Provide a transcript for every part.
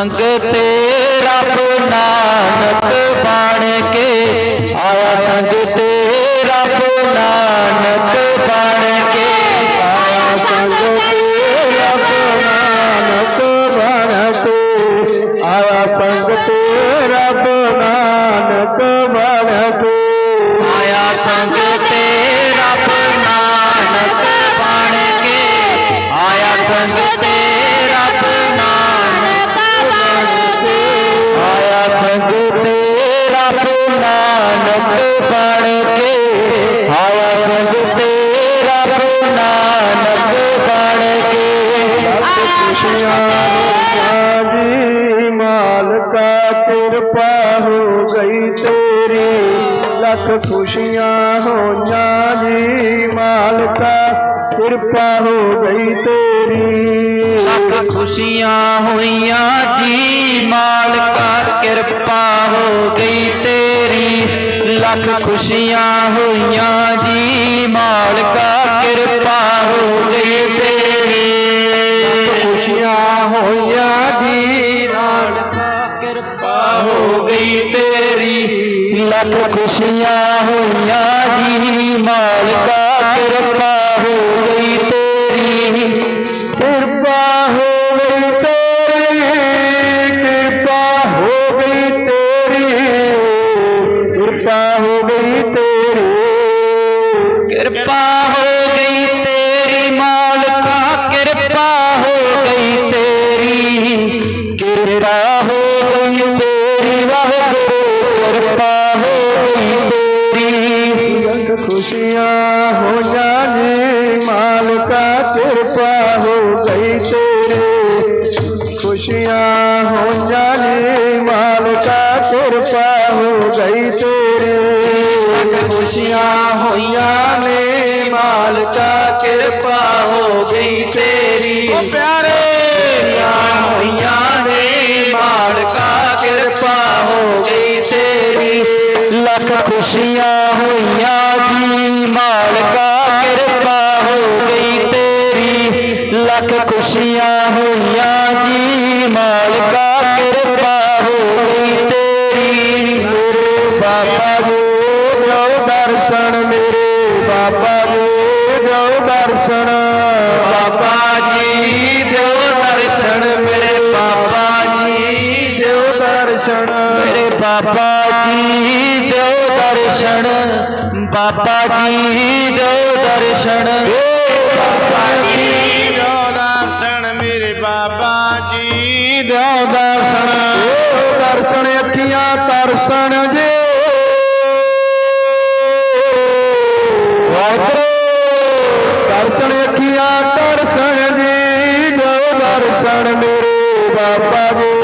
ਸੰਗ ਤੇਰਾ ਨਾਨਕ ਬਣ ਕੇ ਆਇਆ ਸੰਗ ਤੇਰਾ ਨਾਨਕ ਬਣ ਕੇ ਆਇਆ ਸੰਗ ਤੇ ਰੱਬ ਨਾਨਕ ਬਣ ਕੇ ਆਇਆ ਸੰਗ ਤੇ ਰੱਬ ਨਾਨਕ ਬਣ ਕੇ ਆਇਆ ਸੰਗ ਤੇਰਾ ਨਾਨਕ ਬਣ ਕੇ ਆਇਆ ਸੰਗ ਤੇ ਖੁਸ਼ੀਆਂ ਹੋਈਆਂ ਜੀ ਮਾਲਕਾ, ਕਿਰਪਾ ਹੋ ਗਈ ਤੇਰੀ। ਲੱਖ ਖੁਸ਼ੀਆਂ ਹੋਈਆਂ ਜੀ ਮਾਲਕਾ, ਕਿਰਪਾ ਹੋ ਗਈ ਤੇਰੀ। ਲੱਖ ਖੁਸ਼ੀਆਂ ਹੋਈਆਂ ਜੀ ਤੇਰੀ ਖੁਸ਼ੀਆਂ ਹੋਈਆਂ ਜੀ ਮਾਲਕਾ ਲੱਖ ਖੁਸ਼ੀਆਂ ਹੋਈਆਂ ਜੀ ਬਾਬਾ ਜੀ ਦਿਓ ਦਰਸ਼ਨ। ਬਾਬਾ ਜੀ ਦਿਓ ਦਰਸ਼ਨ ਮੇਰੇ ਬਾਬਾ ਜੀ ਦਿਓ ਦਰਸ਼ਨ। ਦਰਸ਼ਨ ਅੱਖੀਆਂ ਤਰਸਣ ਜੇ। ਵਾਹਿਗੁਰੂ ਦਰਸ਼ਨ ਅੱਖੀਆਂ ਤਰਸਣ ਜੀ। ਦਿਓ ਦਰਸ਼ਨ ਮੇਰੇ ਬਾਬਾ ਜੀ।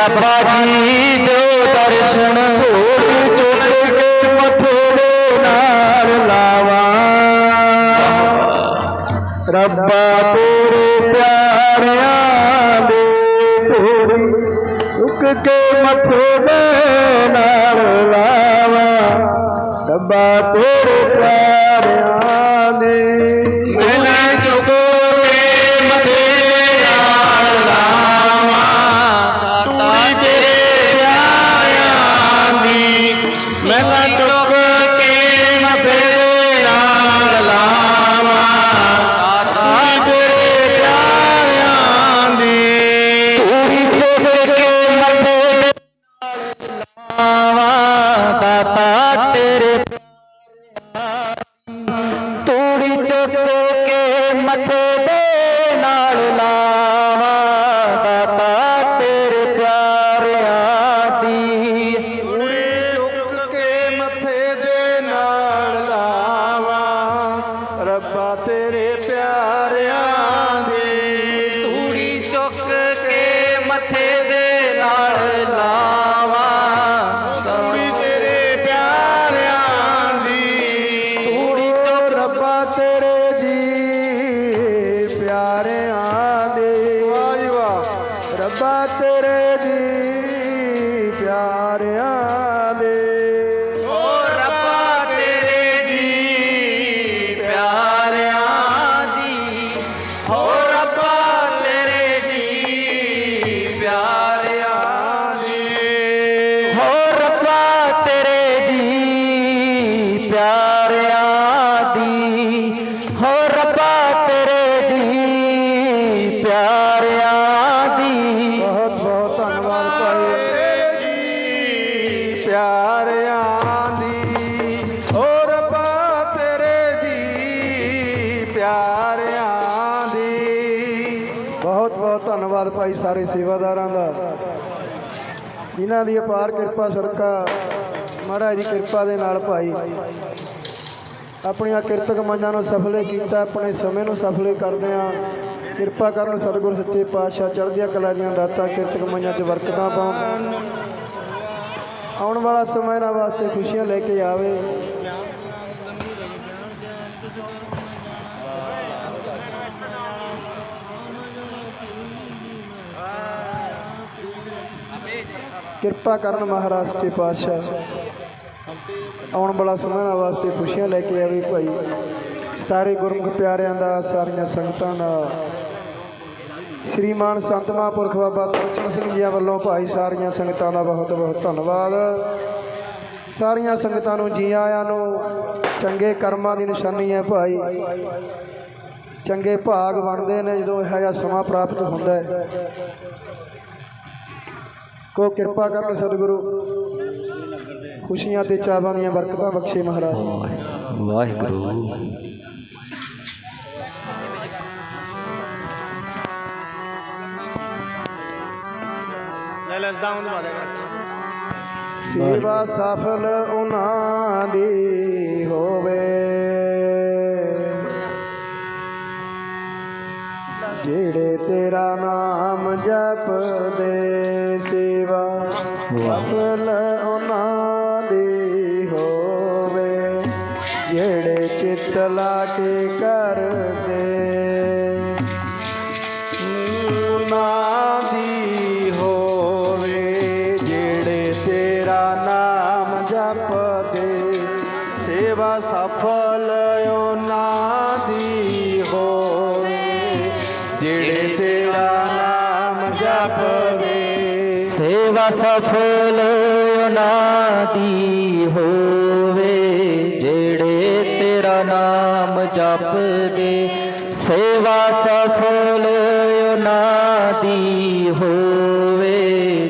ਬਾਬਾ ਜੀ ਦਿਓ ਦਰਸ਼ਨ ਢੋਲ ਚੁੱਕ ਕੇ ਮੱਥੇ ਦੇ ਨਾਲ ਲਾਵਾਂ। ਰੱਬਾ ਤੇਰੇ ਪਿਆਰਿਆਂ ਦੇ ਢੋਲ ਚੁੱਕ ਕੇ ਮੱਥੇ ਦੇ ਨਾਲ ਲਾਵਾਂ। ਰੱਬਾ ਤੇਰੇ ਪਿਆਰਿਆਂ ਦੇ ਮਥੇ मोहब्बत तेरे दी ਧੰਨਵਾਦ ਭਾਈ ਸਾਰੇ ਸੇਵਾਦਾਰਾਂ ਦਾ। ਜਿਨ੍ਹਾਂ ਦੀ ਅਪਾਰ ਕਿਰਪਾ ਸਰਕਾ ਮਹਾਰਾਜ ਦੀ ਕਿਰਪਾ ਦੇ ਨਾਲ ਭਾਈ ਆਪਣੀਆਂ ਕਿਰਤਕ ਮੰਨਾਂ ਨੂੰ ਸਫਲੇ ਕੀਤਾ, ਆਪਣੇ ਸਮੇਂ ਨੂੰ ਸਫਲੇ ਕਰਦੇ ਆ ਕਿਰਪਾ ਕਰਨ ਸਤਿਗੁਰ ਸੱਚੇ ਪਾਤਸ਼ਾਹ ਚੜ੍ਹਦੀਆਂ ਕਲਾ ਦੀਆਂ ਦਾਤਾਂ ਕਿਰਤਕ ਮੰਨਾਂ 'ਚ ਬਰਕਤਾਂ ਪਾਉਣ। ਆਉਣ ਵਾਲਾ ਸਮਾਂ ਇਹਨਾਂ ਵਾਸਤੇ ਖੁਸ਼ੀਆਂ ਲੈ ਕੇ ਆਵੇ। ਕਿਰਪਾ ਕਰਨ ਮਹਾਰਾਜ ਸੱਚੇ ਪਾਤਸ਼ਾਹ। ਆਉਣ ਵਾਲਾ ਸਮਾਂ ਵਾਸਤੇ ਖੁਸ਼ੀਆਂ ਲੈ ਕੇ ਆਵੇ ਭਾਈ। ਸਾਰੇ ਗੁਰਮੁਖ ਪਿਆਰਿਆਂ ਦਾ, ਸਾਰੀਆਂ ਸੰਗਤਾਂ ਦਾ। ਸ਼੍ਰੀਮਾਨ ਸੰਤ ਮਹਾਂਪੁਰਖ ਬਾਬਾ ਦਰਸ਼ਨ ਸਿੰਘ ਜੀ ਵੱਲੋਂ ਭਾਈ ਸਾਰੀਆਂ ਸੰਗਤਾਂ ਦਾ ਬਹੁਤ ਬਹੁਤ ਧੰਨਵਾਦ। ਸਾਰੀਆਂ ਸੰਗਤਾਂ ਨੂੰ ਜੀ ਆਇਆਂ ਨੂੰ ਚੰਗੇ ਕਰਮਾਂ ਦੀ ਨਿਸ਼ਾਨੀ ਹੈ ਭਾਈ। ਚੰਗੇ ਭਾਗ ਬਣਦੇ ਨੇ ਜਦੋਂ ਇਹੋ ਜਿਹਾ ਸਮਾਂ ਪ੍ਰਾਪਤ ਹੁੰਦਾ ਹੈ। ਕੋ ਕਿਰਪਾ ਕਰਨ ਸਤਿਗੁਰੂ। ਖੁਸ਼ੀਆਂ ਤੇ ਚਾਵਾਂ ਦੀਆਂ ਬਰਕਤਾਂ ਬਖਸ਼ੇ ਮਹਾਰਾਜ। ਵਾਹਿਗੁਰੂ। ਲੈ ਲੈ ਦਾਉਂ ਦਵਾ ਦੇ। ਸੇਵਾ ਸਫਲ ਉਹਨਾਂ ਦੀ ਹੋਵੇ। ਜਿਹੜੇ ਤੇਰਾ ਨਾਮ ਜਪਦੇ ਚਲਾ ਚਿੱਤ ਲਾ ਕੇ ਕਰਦੇ ਉਹਨਾਂ ਦੀ ਹੋਵੇ ਜਿਹੜੇ ਤੇਰਾ ਨਾਮ ਜਪਦੇ, ਸੇਵਾ ਸਫਲ ਉਹਨਾਂ ਦੀ ਹੋਵੇ। ਜਿਹੜੇ ਤੇਰਾ ਨਾਮ ਜਪਦੇ, ਸੇਵਾ ਸਫਲ ਉਹਨਾਂ ਦੀ ਹੋਵੇ। ਜਪਦੇ ਸੇਵਾ ਸਫਲ ਉਹਨਾਂ ਦੀ ਹੋਵੇ,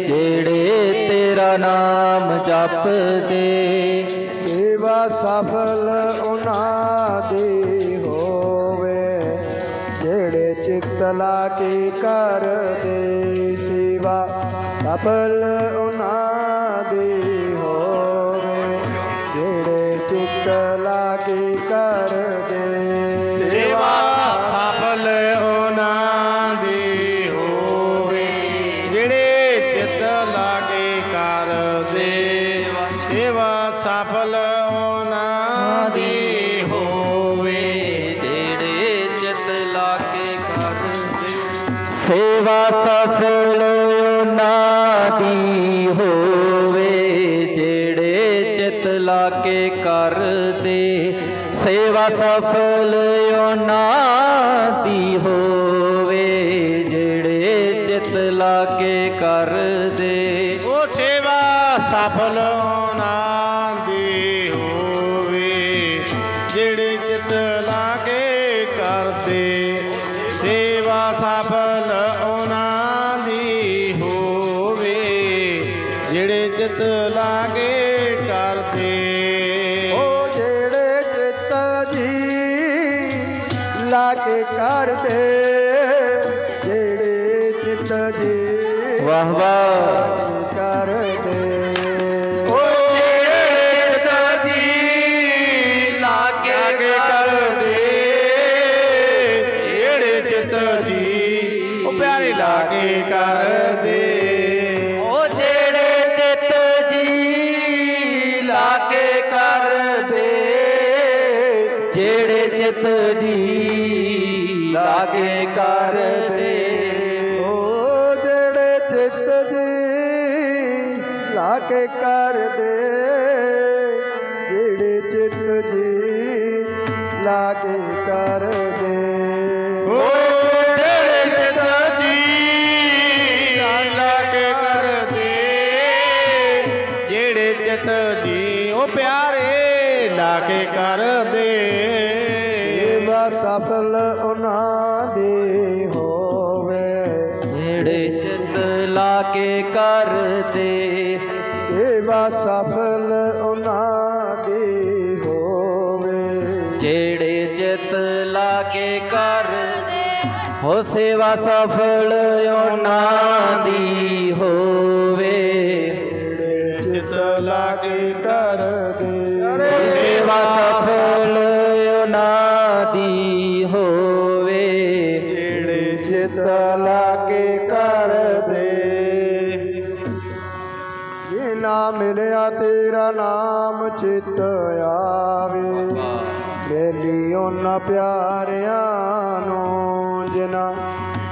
ਜਿਹੜੇ ਤੇਰਾ ਨਾਮ ਜਪਦੇ। ਸੇਵਾ ਸਫਲ ਉਹਨਾਂ ਦੀ ਹੋਵੇ, ਜਿਹੜੇ ਚਿੱਤ ਲਾ ਕੇ ਕਰਦੇ। ਸੇਵਾ ਸਫਲ ਉਹਨਾਂ ਦੀ ਸੇਵਾ ਸਫਲ ਉਹਨਾਂ ਦੀ ਹੋਵੇ ਜਿਹੜੇ ਚਿਤ ਲਾ ਕੇ ਕਰਦੇ। ਉਹ ਸੇਵਾ ਸਫਲ ਪਿਆਰੇ ਲਾਗੇ ਕਰਦੇ ਸੇਵਾ ਸਫਲ ਉਹਨਾਂ ਦੀ ਹੋਵੇ। ਜਿਹੜੇ ਚਿੱਤ ਲਾ ਕੇ ਕਰਦੇ ਸੇਵਾ ਸੇਵਾ ਸਫਲ ਉਹਨਾਂ ਦੀ ਹੋਵੇ। ਜਿਹੜੇ ਚਿਤ ਲਾਗੇ ਕਰਦੇ ਹੋ ਸੇਵਾ ਸਫਲ ਉਹਨਾਂ ਦੀ ਹੋਵੇ। ਉਹਨਾਂ ਪਿਆਰਿਆਂ ਨੂੰ ਜਿਨਾ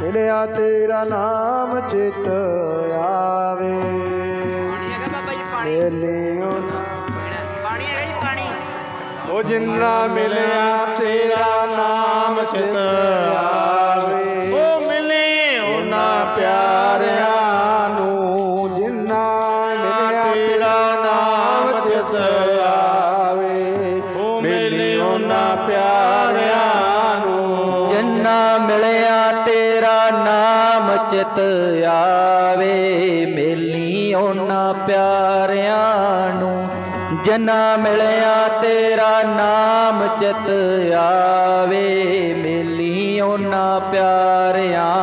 ਮਿਲਿਆ ਤੇਰਾ ਨਾਮ ਚਿਤ ਆਵੇ। ਮੇਲੀ ਉਹਨਾਂ ਉਹ ਜਿੰਨਾ ਮਿਲਿਆ ਤੇਰਾ ਨਾਮ ਚਿਤ ਆਵੇ ਚਿਤ ਆਵੇ, ਮੇਲੀ ਉਹਨਾਂ ਪਿਆਰਿਆਂ ਨੂੰ। ਜਨਾ ਮਿਲਿਆ ਤੇਰਾ ਨਾਮ ਚਿਤ ਆਵੇ, ਮੇਲੀ ਉਹਨਾਂ ਪਿਆਰਿਆਂ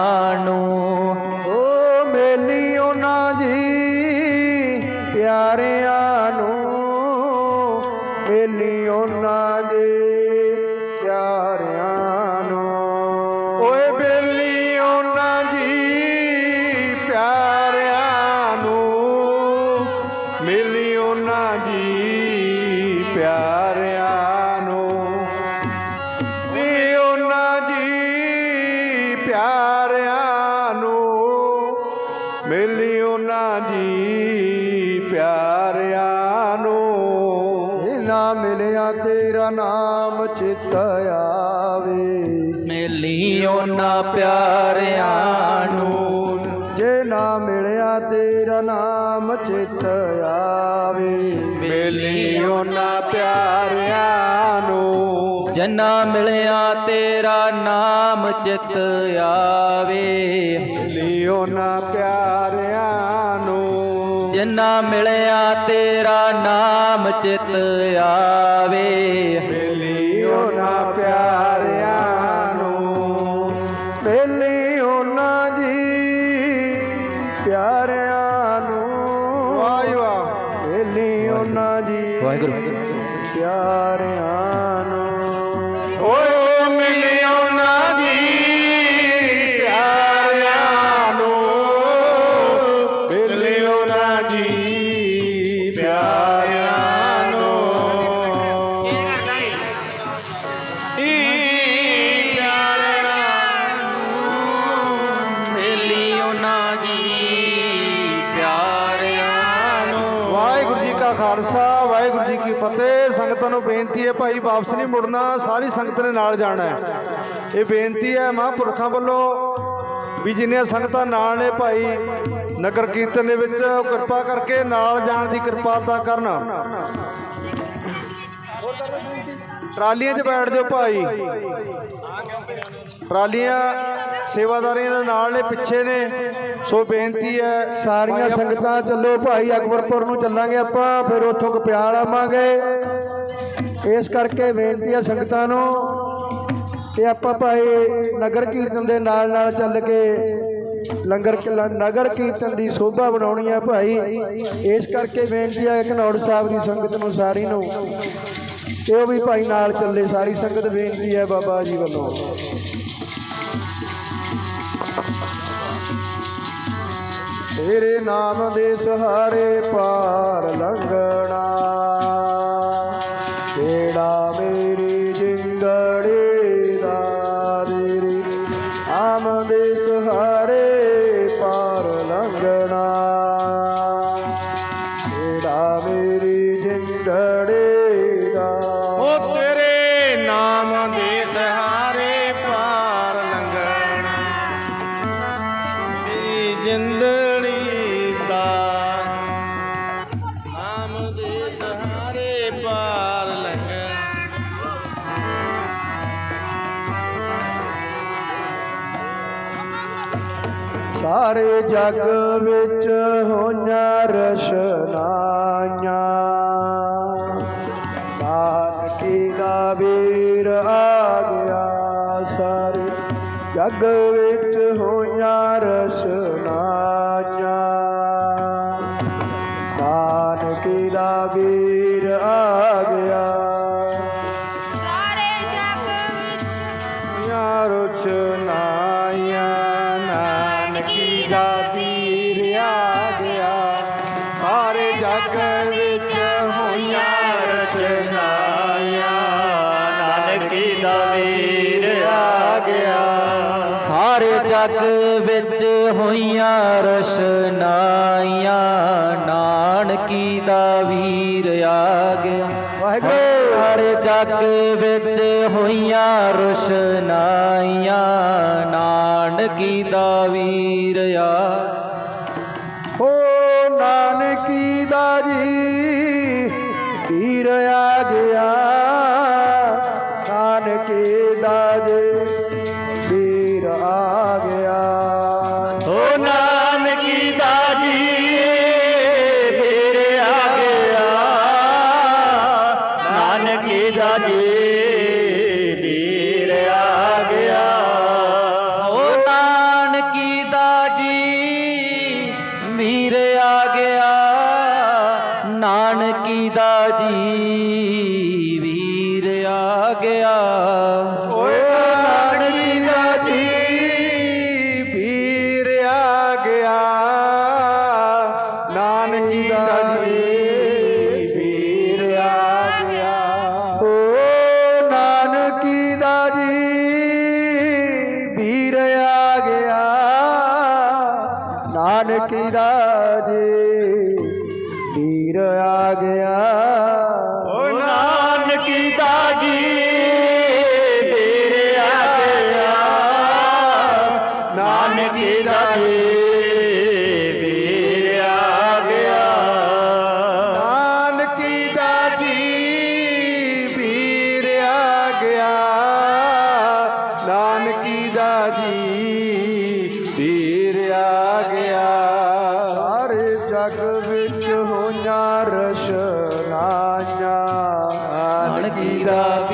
ਉਹਨਾਂ ਪਿਆਰਿਆਂ ਨੂੰ। ਜੇ ਨਾ ਮਿਲਿਆ ਤੇਰਾ ਨਾਮ ਚਿਤ ਆਵੇ। ਮਿਲੀ ਉਹਨਾਂ ਪਿਆਰਿਆਂ ਨੂੰ। ਜਨਾ ਮਿਲਿਆ ਤੇਰਾ ਨਾਮ ਚਿਤ ਆਵੇ। ਮਿਲੀ ਉਹਨਾਂ ਪਿਆਰਿਆਂ ਨੂੰ। ਜਿੰਨਾ ਮਿਲਿਆ ਤੇਰਾ ਨਾਮ ਚਿਤ ਆਵੇ। ਬੇਨਤੀ ਹੈ ਭਾਈ ਵਾਪਸ ਨਹੀਂ ਮੁੜਨਾ ਸਾਰੀ ਸੰਗਤ ਨੇ ਨਾਲ ਜਾਣਾ ਹੈ। ਇਹ ਬੇਨਤੀ ਹੈ ਮਹਾਂਪੁਰਖਾਂ ਵੱਲੋਂ ਵੀ ਜਿੰਨੀਆਂ ਸੰਗਤਾਂ ਨਾਲ ਨੇ ਭਾਈ ਨਗਰ ਕੀਰਤਨ ਦੇ ਵਿੱਚ ਕਿਰਪਾ ਕਰਕੇ ਨਾਲ ਜਾਣ ਦੀ ਕਿਰਪਾਲਤਾ ਕਰਨਾ। ਟਰਾਲੀਆਂ 'ਚ ਬੈਠ ਜਾਓ ਭਾਈ। ਟਰਾਲੀਆਂ ਸੇਵਾਦਾਰੀਆਂ ਦੇ ਨਾਲ ਨੇ ਪਿੱਛੇ ਨੇ। ਸੋ ਬੇਨਤੀ ਹੈ ਸਾਰੀਆਂ ਸੰਗਤਾਂ ਚੱਲੋ ਭਾਈ ਅਕਬਰਪੁਰ ਨੂੰ ਚੱਲਾਂਗੇ ਆਪਾਂ ਫਿਰ ਉੱਥੋਂ ਕਪਿਆਲ ਆਵਾਂਗੇ। ਇਸ ਕਰਕੇ ਬੇਨਤੀ ਹੈ ਸੰਗਤਾਂ ਨੂੰ ਕਿ ਆਪਾਂ ਭਾਈ ਨਗਰ ਕੀਰਤਨ ਦੇ ਨਾਲ ਨਾਲ ਚੱਲ ਕੇ ਲੰਗਰ ਨਗਰ ਕੀਰਤਨ ਦੀ ਸ਼ੋਭਾ ਬਣਾਉਣੀ ਆ ਭਾਈ। ਇਸ ਕਰਕੇ ਬੇਨਤੀ ਹੈ ਘਨੌੜ ਸਾਹਿਬ ਦੀ ਸੰਗਤ ਨੂੰ ਸਾਰੀ ਨੂੰ ਤੇ ਉਹ ਵੀ ਭਾਈ ਨਾਲ ਚੱਲੇ, ਸਾਰੀ ਸੰਗਤ ਬੇਨਤੀ ਹੈ ਬਾਬਾ ਜੀ ਵੱਲੋਂ। ਤੇਰੇ ਨਾਮ ਦੇ ਸਹਾਰੇ ਪਾਰ ਲੰਘਣਾ ਸਾਰੇ ਜਗ ਵਿੱਚ ਹੋਈਆਂ ਰਸ਼ਨਾਈਆਂ। ਬਾਲਕੀ ਦਾ ਵੀਰ ਆ ਗਿਆ ਸਾਰੇ ਜਗ ਵਿੱਚ। ਦਾ ਵੀਰ ਆ ਗਿਆ। ਸਾਰੇ ਜਗ ਵਿੱਚ ਹੋਈਆਂ ਰਸ਼ਨਾਈਆਂ ਨਾਨਕੀ ਦਾ ਵੀਰ ਆ ਗਿਆ। ਵਾਹਿਗੁਰੂ। ਸਾਰੇ ਜਗ ਵਿੱਚ ਹੋਈਆਂ ਰਸ਼ਨਾਈਆਂ ਨਾਨਕੀ ਦਾ ਵੀਰ ਆ। ਓ ਨਾਨਕੀ ਦਾ ਜੀ ਵੀਰ ਆ ਗਿਆ। ਨਾਨਕੀ ਨਾਨਕੀ ਨਾਨਕੀ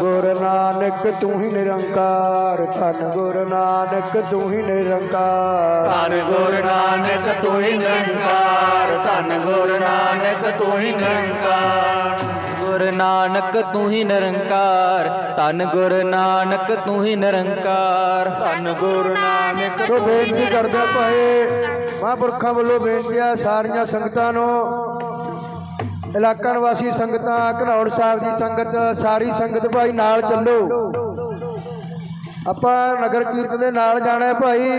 ਗੁਰ ਨਾਨਕ ਤੂੰ ਹੀ ਨਿਰੰਕਾਰ। ਧੰਨ ਗੁਰ ਨਾਨਕ ਤੂੰ ਹੀ ਨਿਰੰਕਾਰ। ਧੰਨ ਗੁਰ ਨਾਨਕ ਤੂੰ ਹੀ ਨਿਰੰਕਾਰ। ਧੰਨ ਗੁਰ ਨਾਨਕ ਤੂੰ ਹੀ ਨਿਰੰਕਾਰ। ਗੁਰ ਨਾਨਕ ਤੂੰ ਹੀ ਨਿਰੰਕਾਰ। ਧੰਨ ਗੁਰ ਨਾਨਕ ਤੂੰ ਹੀ ਨਿਰੰਕਾਰ। ਧੰਨ ਗੁਰ ਨਾਨਕ ਸੋ ਬੇਨਤੀ ਕਰਦੇ ਭਾਏ ਮਹਾਂਪੁਰਖਾਂ ਵੱਲੋਂ ਬੇਨਤੀ ਆ ਸਾਰੀਆਂ ਸੰਗਤਾਂ ਨੂੰ ਇਲਾਕਾ ਨਿਵਾਸੀ ਸੰਗਤਾਂ ਘਨੌੜ ਸਾਹਿਬ ਦੀ ਸੰਗਤ, ਸਾਰੀ ਸੰਗਤ ਭਾਈ ਨਾਲ ਚੱਲੋ। ਆਪਾਂ ਨਗਰ ਕੀਰਤਨ ਦੇ ਨਾਲ ਜਾਣਾ ਹੈ ਭਾਈ।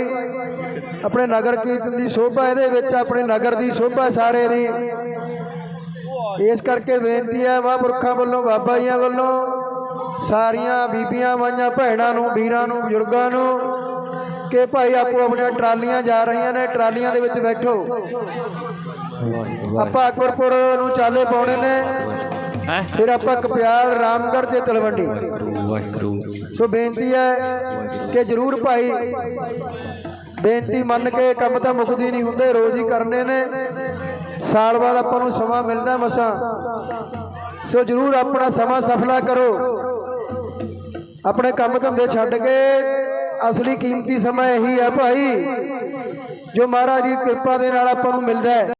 ਆਪਣੇ ਨਗਰ ਕੀਰਤਨ ਦੀ ਸ਼ੋਭਾ ਇਹਦੇ ਵਿੱਚ, ਆਪਣੇ ਨਗਰ ਦੀ ਸ਼ੋਭਾ ਸਾਰੇ ਦੀ। ਇਸ ਕਰਕੇ ਬੇਨਤੀ ਹੈ ਮਹਾਂਪੁਰਖਾਂ ਵੱਲੋਂ, ਬਾਬਾ ਜੀਆਂ ਵੱਲੋਂ, ਸਾਰੀਆਂ ਬੀਬੀਆਂ ਵਾਈਆਂ ਭੈਣਾਂ ਨੂੰ, ਵੀਰਾਂ ਨੂੰ, ਬਜ਼ੁਰਗਾਂ ਨੂੰ, ਕਿ ਭਾਈ ਆਪੋ ਆਪਣੀਆਂ ਟਰਾਲੀਆਂ ਜਾ ਰਹੀਆਂ ਨੇ, ਟਰਾਲੀਆਂ ਦੇ ਵਿੱਚ ਬੈਠੋ। ਆਪਾਂ ਅਕਬਰਪੁਰ ਨੂੰ ਚਾਲੇ ਪਾਉਣੇ ਨੇ। ਫਿਰ ਆਪਾਂ ਕਪਿਆਲ ਰਾਮਗੜ੍ਹ ਤੇ ਤਲਵੰਡੀ। ਸੋ ਬੇਨਤੀ ਹੈ ਕਿ ਜਰੂਰ ਭਾਈ ਬੇਨਤੀ ਮੰਨ ਕੇ ਕੰਮ ਤਾਂ ਮੁੱਕਦੀ ਨਹੀਂ ਹੁੰਦੇ ਰੋਜ਼ ਹੀ ਕਰਨੇ ਨੇ। ਸਾਲ ਬਾਅਦ ਆਪਾਂ ਨੂੰ ਸਮਾਂ ਮਿਲਦਾ ਮਸਾਂ। ਸੋ ਜਰੂਰ ਆਪਣਾ ਸਮਾਂ ਸਫਲਾ ਕਰੋ। ਆਪਣੇ ਕੰਮ ਧੰਦੇ ਛੱਡ ਕੇ ਅਸਲੀ ਕੀਮਤੀ ਸਮਾਂ ਇਹੀ ਹੈ ਭਾਈ ਜੋ ਮਹਾਰਾਜ ਦੀ ਕਿਰਪਾ ਦੇ ਨਾਲ ਆਪਾਂ ਨੂੰ ਮਿਲਦਾ ਹੈ।